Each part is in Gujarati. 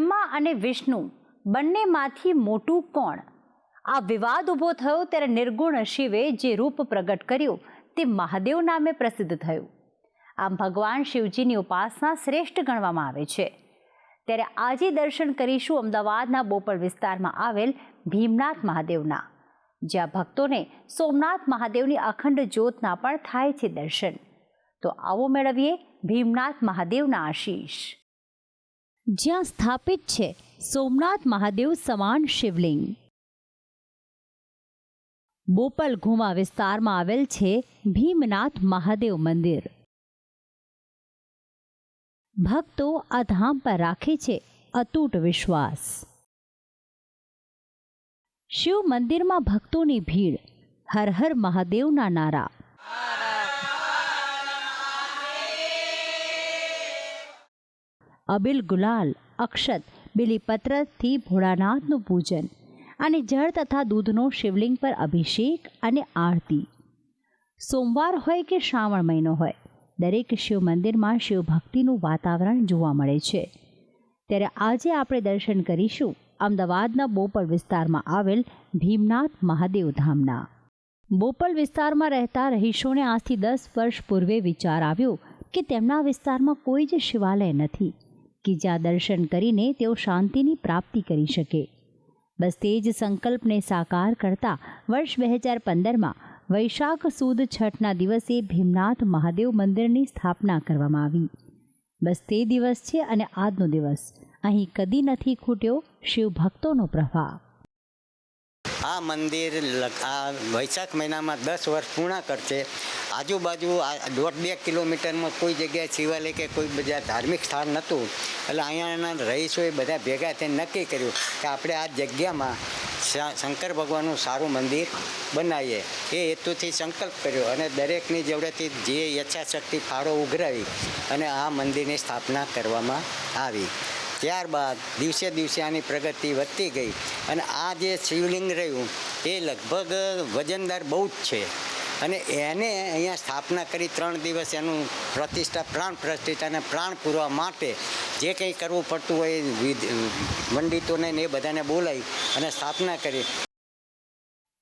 બ્રહ્મા અને વિષ્ણુ બંનેમાંથી મોટું કોણ? આ વિવાદ ઊભો થયો ત્યારે નિર્ગુણ શિવે જે રૂપ પ્રગટ કર્યું તે મહાદેવ નામે પ્રસિદ્ધ થયું. આમ ભગવાન શિવજીની ઉપાસના શ્રેષ્ઠ ગણવામાં આવે છે. ત્યારે આજે દર્શન કરીશું અમદાવાદના બોપલ વિસ્તારમાં આવેલ ભીમનાથ મહાદેવના, જ્યાં ભક્તોને સોમનાથ મહાદેવની અખંડ જ્યોતના પણ થાય છે દર્શન. તો આવો મેળવીએ ભીમનાથ મહાદેવના આશીષ. જ્યાં સ્થાપિત છે સોમનાથ મહાદેવ સમાન શિવલિંગ. બોપલ ઘુમા વિસ્તારમાં આવેલ છે ભીમનાથ મહાદેવ મંદિર. ભક્તો આ ધામ પર રાખે છે અતૂટ વિશ્વાસ. શિવ મંદિરમાં ભક્તોની ભીડ, હર હર મહાદેવના નારા. અબિલ ગુલાલ, અક્ષત બિલીપત્રથી ભોળાનાથનું પૂજન અને જળ તથા દૂધનો શિવલિંગ પર અભિષેક અને આરતી. સોમવાર હોય કે શ્રાવણ મહિનો હોય, દરેક શિવ મંદિરમાં શિવ ભક્તિનું વાતાવરણ જોવા મળે છે. ત્યારે આજે આપણે દર્શન કરીશું અમદાવાદના બોપલ વિસ્તારમાં આવેલ ભીમનાથ મહાદેવ ધામના. બોપલ વિસ્તારમાં રહેતા રહીશોને આજથી દસ વર્ષ પૂર્વે વિચાર આવ્યો કે તેમના વિસ્તારમાં કોઈ જ શિવાલય નથી. કે જ્યાં દર્શન કરીને તેઓ શાંતિની પ્રાપ્તિ કરી શકે. બસ તે જ સંકલ્પને સાકાર કરતા વર્ષ બે હજાર પંદરમાં વૈશાખ સુદ છઠના દિવસે ભીમનાથ મહાદેવ મંદિરની સ્થાપના કરવામાં આવી. બસ તે દિવસ છે અને આજનો દિવસ. અહીં કદી નથી ખૂટ્યો શિવ ભક્તોનો પ્રભાવ. આ મંદિર આ વૈશાખ મહિનામાં દસ વર્ષ પૂર્ણ કરશે. આજુબાજુ દોઢ બે કિલોમીટરમાં કોઈ જગ્યાએ શિવાલય કે કોઈ બધા ધાર્મિક સ્થાન નહોતું. એટલે અહીંયાના રહીશોએ બધા ભેગા થઈને નક્કી કર્યું કે આપણે આ જગ્યામાં શંકર ભગવાનનું સારું મંદિર બનાવીએ. એ હેતુથી સંકલ્પ કર્યો અને દરેકની જોડેથી જે યથાશક્તિ ફાળો ઉઘરાવી અને આ મંદિરની સ્થાપના કરવામાં આવી. ત્યારબાદ દિવસે દિવસે આની પ્રગતિ વધતી ગઈ અને આ જે શિવલિંગ રહ્યું, એ લગભગ વજનદાર બહુ જ છે. અને એને અહીંયા સ્થાપના કરી ત્રણ દિવસ એનું પ્રતિષ્ઠા, પ્રાણ પ્રતિષ્ઠાને પ્રાણ પૂરવા માટે જે કંઈ કરવું પડતું હોય પંડિતોને એ બધાને બોલાવી અને સ્થાપના કરી.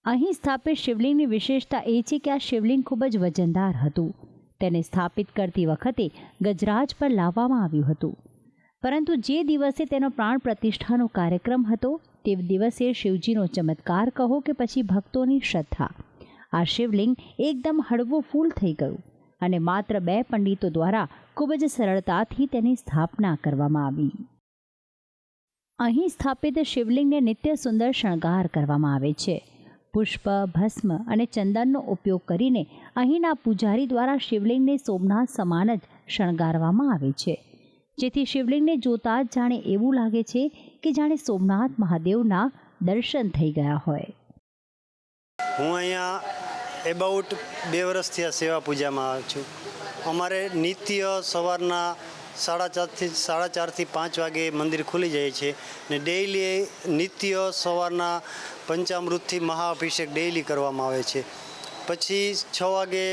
અહીં સ્થાપિત શિવલિંગની વિશેષતા એ છે કે આ શિવલિંગ ખૂબ જ વજનદાર હતું. તેને સ્થાપિત કરતી વખતે ગજરાજ પર લાવવામાં આવ્યું હતું. પરંતુ જે દિવસે તેનો પ્રાણ પ્રતિષ્ઠાનો કાર્યક્રમ હતો, તે દિવસે શિવજીનો ચમત્કાર કહો કે પછી ભક્તોની શ્રદ્ધા. આ શિવલિંગ એકદમ હળવું ફૂલ થઈ ગયું અને માત્ર બે પંડિતો દ્વારા ખૂબ જ સરળતાથી તેની સ્થાપના કરવામાં આવી. અહીં સ્થાપિત શિવલિંગને નિત્ય સુંદર શણગાર કરવામાં આવે છે. પુષ્પ, ભસ્મ અને ચંદનનો ઉપયોગ કરીને અહીંના પૂજારી દ્વારા શિવલિંગને સોમનાથ સમાન જ શણગારવામાં આવે છે. જેથી શિવલિંગને જોતા જ જાણે એવું લાગે છે કે જાણે સોમનાથ મહાદેવના દર્શન થઈ ગયા હોય. હું અહીંયા એબાઉટ બે વર્ષથી આ સેવા પૂજામાં છું. અમારે નિત્ય સવારના સાડા ચારથી સાડા ચારથી પાંચ વાગે મંદિર ખુલી જાય છે ને ડેઈલી નિત્ય સવારના પંચામૃતથી મહાઅભિષેક ડેઈલી કરવામાં આવે છે. પછી છ વાગે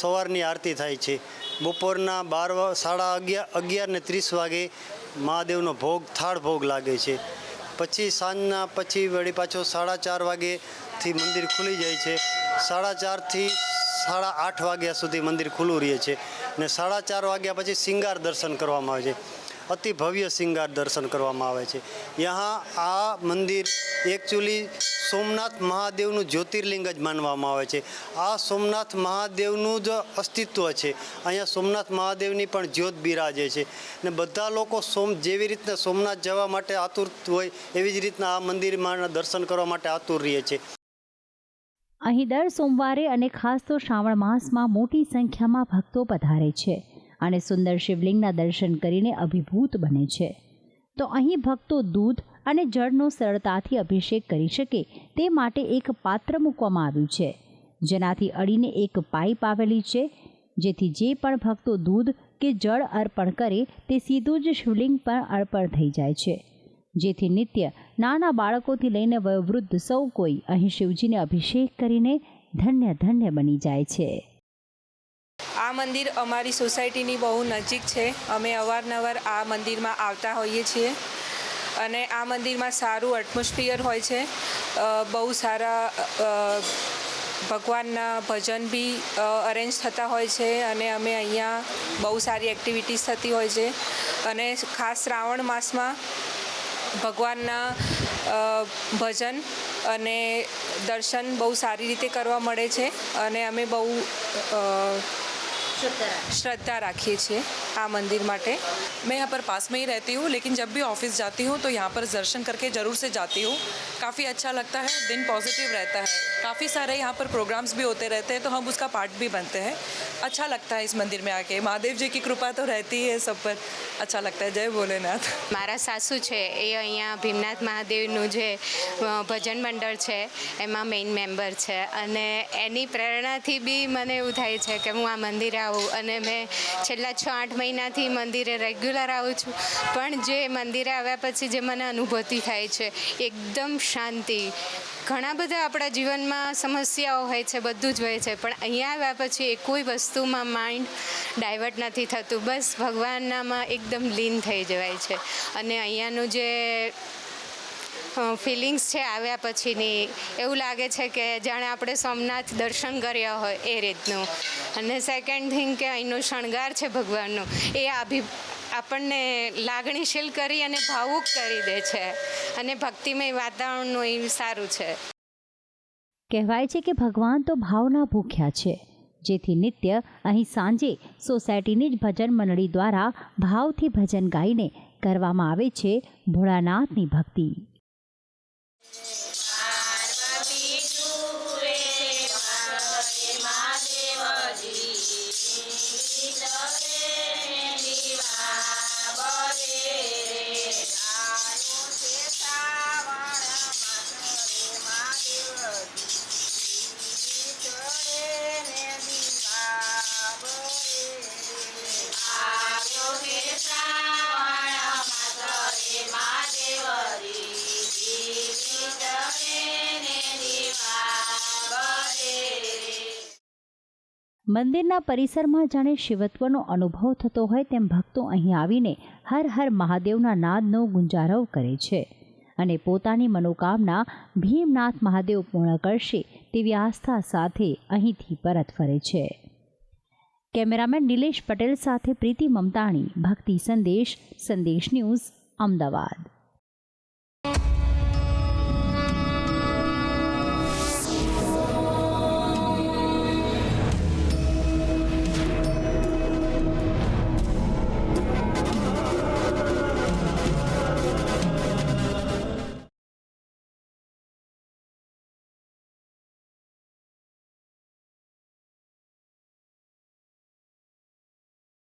સવારની આરતી થાય છે. બપોરના બાર સાડા અગિયાર અગિયાર ને ત્રીસ વાગે મહાદેવનો ભોગ, થાળ ભોગ લાગે છે. પછી સાંજના પછી વળી પાછો સાડા ચાર વાગ્યેથી મંદિર ખુલી જાય છે. સાડા ચારથી સાડા આઠ વાગ્યા સુધી મંદિર ખુલ્લું રહે છે. ને સાડા ચાર વાગ્યા પછી શિંગાર દર્શન કરવામાં આવે છે. અતિ ભવ્ય શિંગાર દર્શન કરવામાં આવે છે. યહાં આ મંદિર એકચ્યુઅલી સોમનાથ મહાદેવનું જ્યોતિર્લિંગ જ માનવામાં આવે છે. આ સોમનાથ મહાદેવનું જ અસ્તિત્વ છે. અહીંયા સોમનાથ મહાદેવની પણ જ્યોત બિરાજે છે. ને બધા લોકો સોમ જેવી રીતના સોમનાથ જવા માટે આતુર હોય, એવી જ રીતના આ મંદિરમાં દર્શન કરવા માટે આતુર રહે છે. અહીં દર સોમવારે અને ખાસ તો શ્રાવણ માસમાં મોટી સંખ્યામાં ભક્તો પધારે છે. અને સુંદર શિવલિંગના દર્શન કરીને અભિભૂત બને છે. તો અહીં ભક્તો દૂધ અને જળનો સરળતાથી અભિષેક કરી શકે તે માટે એક પાત્ર મૂકવામાં આવ્યું છે. જેનાથી અડીને એક પાઇપ આવેલી છે, જેથી જે પણ ભક્તો દૂધ કે જળ અર્પણ કરે તે સીધું જ શિવલિંગ પર અર્પણ થઈ જાય છે. જેથી નિત્ય નાના બાળકોથી લઈને વયોવૃદ્ધ સૌ કોઈ અહીં શિવજીને અભિષેક કરીને ધન્ય ધન્ય બની જાય છે. આ મંદિર અમારી સોસાયટીની બહુ નજીક છે. અમે અવારનવાર આ મંદિરમાં આવતા હોઈએ છીએ અને આ મંદિરમાં સારું એટમોસ્ફિયર હોય છે. બહુ સારા ભગવાનના ભજન બી અરેન્જ થતા હોય છે અને અમે અહીંયા બહુ સારી એક્ટિવિટીઝ થતી હોય છે. અને ખાસ શ્રાવણ માસમાં ભગવાનના ભજન અને દર્શન બહુ સારી રીતે કરવા મળે છે અને અમે બહુ અ, શ્રદ્ધા રાખીએ છીએ આ મંદિર માટે मैं यहाँ पर पास में ही रहती हूँ लेकिन जब भी ऑफिस जाती हूँ तो यहाँ पर दर्शन करके ज़रूर से जाती हूँ काफ़ी अच्छा लगता है दिन पॉजिटिव रहता है काफ़ी सारे यहाँ पर प्रोग्राम्स भी होते रहते हैं तो हम उसका पार्ट भी बनते हैं अच्छा लगता है इस मंदिर में आके महादेव जी की कृपा तो रहती है सब पर अच्छा लगता है जय भोलेनाथ મારા સાસુ છે એ અહીંયા ભીમનાથ મહાદેવનું જે અ, ભજન મંડળ છે એમાં મેઇન મેમ્બર છે અને એની પ્રેરણાથી બી મને એવું થાય છે કે હું આ મંદિરે આવું અને મેં છેલ્લા છ આઠ મહિનાથી મંદિરે રેગ્યુલર આવું છું. પણ જે મંદિરે આવ્યા પછી જે મને અનુભૂતિ થાય છે, એકદમ શાંતિ. ઘણા બધા આપણા જીવનમાં સમસ્યાઓ હોય છે, બધું જ હોય છે, પણ અહીંયા આવ્યા પછી એ કોઈ વસ્તુમાં માઇન્ડ ડાયવર્ટ નથી થતું. બસ ભગવાનનામાં એકદમ લીન થઈ જવાય છે. અને અહીંયાનું જે ફિલિંગ્સ છે આવ્યા પછીની. એવું લાગે છે કે જાણે આપણે સોમનાથ દર્શન કર્યા હોય એ રીતનું. અને સેકન્ડ થિંગ કે અહીંનો શણગાર છે ભગવાનનો, એ આભી આપણને લાગણીશીલ કરી અને ભાવુક કરી દે છે. અને ભક્તિમય વાતાવરણનું એ સારું છે. કહેવાય છે કે ભગવાન તો ભાવના ભૂખ્યા છે. જેથી નિત્ય અહીં સાંજે સોસાયટીની જ ભજન મંડળી દ્વારા ભાવથી ભજન ગાઈને કરવામાં આવે છે ભોળાનાથની ભક્તિ. Yeah. મંદિરના પરિસરમાં જાણે શિવત્વનો અનુભવ થતો હોય તેમ ભક્તો અહીં આવીને હર હર મહાદેવના નાદનો ગુંજારવ કરે છે અને પોતાની મનોકામના ભીમનાથ મહાદેવ પૂર્ણ કરશે તેવી આસ્થા સાથે અહીંથી પરત ફરે છે. કેમેરામેન નિલેશ પટેલ સાથે પ્રીતિ મમતાણી, ભક્તિ સંદેશ સંદેશ ન્યૂઝ, અમદાવાદ.